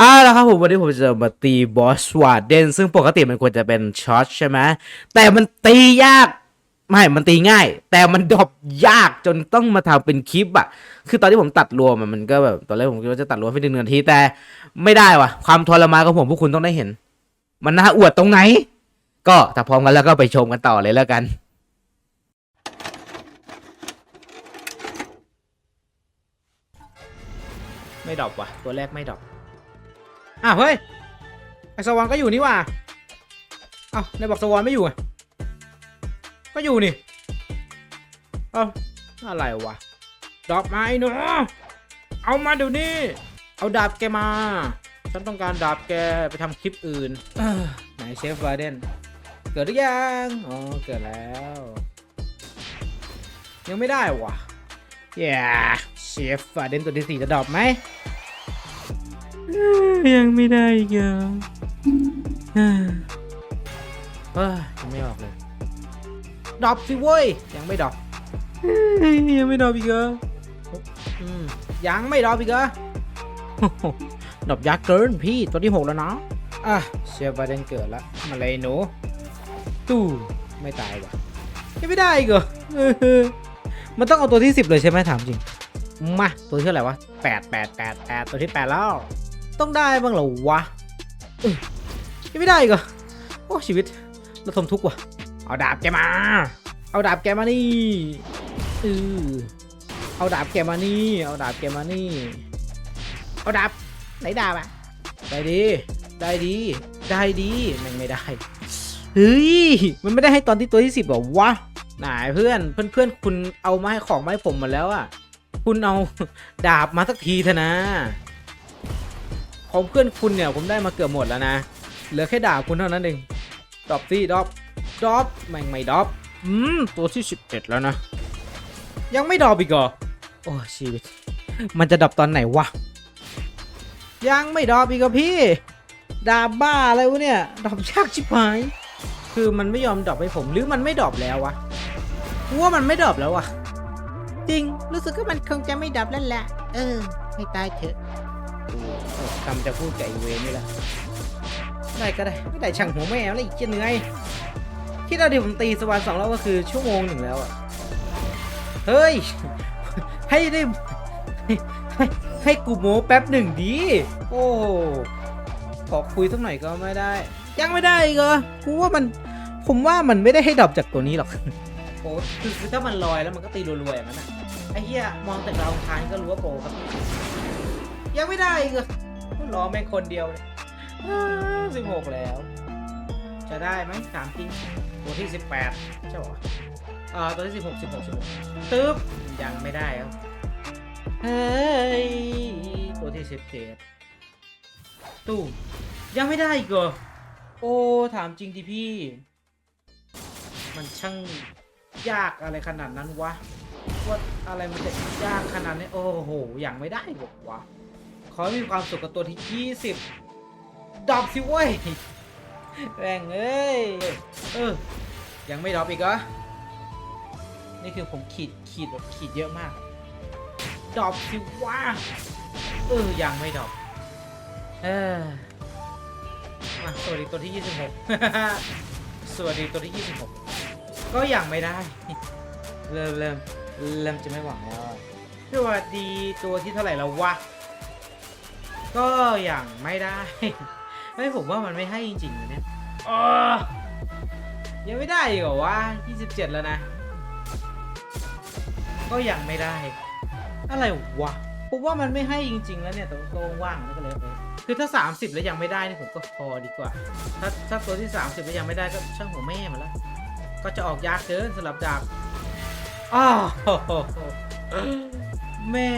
อ่าแล้วครับผมวันนี้ผมจะมาตีบอสวาเดนซึ่งปกติมันควรจะเป็นช็อตใช่ไหมแต่มันตียากไม่มันตีง่าย แต่มันดรอปยากจนต้องมาทำเป็นคลิปอะคือตอนที่ผมตัดรวมมันก็แบบตอนแรกผมคิดว่าจะตัดรวมให้หนึ่งนาทีแต่ไม่ได้ว่ะ ความทรมานของผมพวกคุณต้องได้เห็น มันน่าอวดตรงไหน ก็ถ้าพร้อมกันแล้วก็ไปชมกันต่อเลยแล้วกันไม่ดรอปว่ะ ตัวแรกไม่ดรอป อ้าวเฮ้ยไอสวอนก็อยู่นี่ว่ะเอ้าในบอกสวอนไม่อยู่อะก็อยู่นี่เอ้าอะไรวะดอปมาไอ้หนูเอามาเดี๋ยวนี้ เอาดาบแกมา ฉันต้องการดาบแกไปทำคลิปอื่นไหนเชฟวาเดนเกิดหรือยังอ๋อเกิดแล้ว ยังไม่ได้ว่ะอย่าเชฟวาเดนตัวที่สี่จะดรอปไหม ยังไม่ได้อีกเหรอเฮ้ยยังไม่ออกเลยดรอปสิเว้ย ยังไม่ดรอปเฮ้ยยังไม่ดรอปอีกเหรออืมยังไม่ดรอปอีกเหรอโอ้โหดรอปยากเกินพี่ตัวที่หกแล้วเนาะอะเชียร์บาเดนเกิดแล้วมาเลยหนูตู้ไม่ตายว่ะยังไม่ได้อีกเหรอเออมันต้องเอาตัวที่สิบเลยใช่ไหมถามจริงมาตัวที่เท่าไหร่วะแปดแปดแปดแปดตัวที่แปดแล้ว ต้องได้บ้างเหรอวะยังไม่ได้อีกเหรอโอ้ชีวิตเระทมทุกข์ว่ะ เอาดาบแกมา เอาดาบแกมานี่เออเอาดาบแกมานี่ เอาดาบแกมานี่ เอาดาบไหนดาบอะได้ดี ได้ดี ได้ดีมันไม่ได้เฮ้ยมันไม่ได้ให้ตอนที่ตัวที่สิบหรอวะไหนเพื่อนเพื่อนเพื่อนคุณเอามาให้ของมาให้ผมมดแล้วอะคุณเอาดาบมาสักทีเถอะนะ ของเพื่อนคุณเนี่ยผมได้มาเกือบหมดแล้วนะ เหลือแค่ดาบคุณเท่านั้นเองดรอปซี่ดรอปดรอปแม่งไม่ดรอปอืมตัวที่ 11 แล้วนะ ยังไม่ดรอปอีกเหรอโอ้ชีวิต มันจะดรอปตอนไหนวะ ยังไม่ดรอปอีกเหรอพี่ ดาบบ้าอะไรวะเนี่ยดรอปยากชิบหายคือมันไม่ยอมดรอปให้ผมหรือมันไม่ดรอปแล้ววะกูว่ามันไม่ดรอปแล้ววะจริงรู้สึกว่ามันคงจะไม่ดรอปแล้วแหละ เออให้ตายเถอะ คำจะพูดกับไอเวนนี่แหละได้ก็ได้ไม่ได้ช่างหัวแม่แล้วอีกเชี่ยเหนื่อยคิดเอาดิผมตีสวรรค์สองรอบก็คือชั่วโมงหนึ่งแล้วอะเฮ้ย ให้ได้ให้ให้ให้กูโม้แป๊บหนึ่งดี โอ้ขอคุยสักหน่อยก็ไม่ได้ ยังไม่ได้อีกเหรอกูว่ามันผมว่ามันไม่ได้ให้ดรอปจากตัวนี้หรอกโอ้คือคือถ้ามันลอยแล้วมันก็ตีรัวๆอย่างนั้นอะไอ้เหี้ยมองแต่ดาวอังคารก็รู้ว่าโปรครับ ยังไม่ได้อีกเหรอรอแม่งคนเดียวเลยสิบหกแล้ว จะได้ไหมถามจริง ตัวที่สิบแปดใช่ปะอ่าตัวที่สิบหกสิบหกสิบหกตึ๊บยังไม่ได้ครับ เฮ้ย ตัวที่สิบเจ็ดตู้ยังไม่ได้อีกเหรอ โอ้ ถามจริงดิพี่ มันช่างยากอะไรขนาดนั้นวะว่าอะไรมันจะยากขนาดนี้ โอ้โห ยังไม่ได้หรอกวะ อให้มีความสุขกับตัวที่ 20ดรอปสิเว้ยแรงเอ้ยเออยังไม่ดรอปอีกเหรอนี่คือผมขีดขีดแบบขีดเยอะมากดรอปสิว่าเออยังไม่ดรอปเออมาสวัสดีตัวที่ 26 สวัสดีตัวที่ 26 ก็ยังไม่ได้ เริ่มเริ่มเริ่มจะไม่หวังแล้วสวัสดีตัวที่เท่าไหร่แล้ววะ ก็ยังไม่ได้ ไม่ผมว่ามันไม่ให้จริงๆเนี่ยอ้อยังไม่ได้อีกเหรอวะ27 แล้วนะ ก็ยังไม่ได้ อะไรวะผมว่ามันไม่ให้จริง ๆ แล้วเนี่ยตัวตัวว่างๆแล้วก็เลยเออคือถ้า 30 แล้วยังไม่ได้นี่ผมก็พอดีกว่า ถ้าถ้าตัวที่ 30 แล้วยังไม่ได้ก็ช่างหัวแม่มาแล้ว ก็จะออกยากเกินสำหรับดาบอ้าวแม่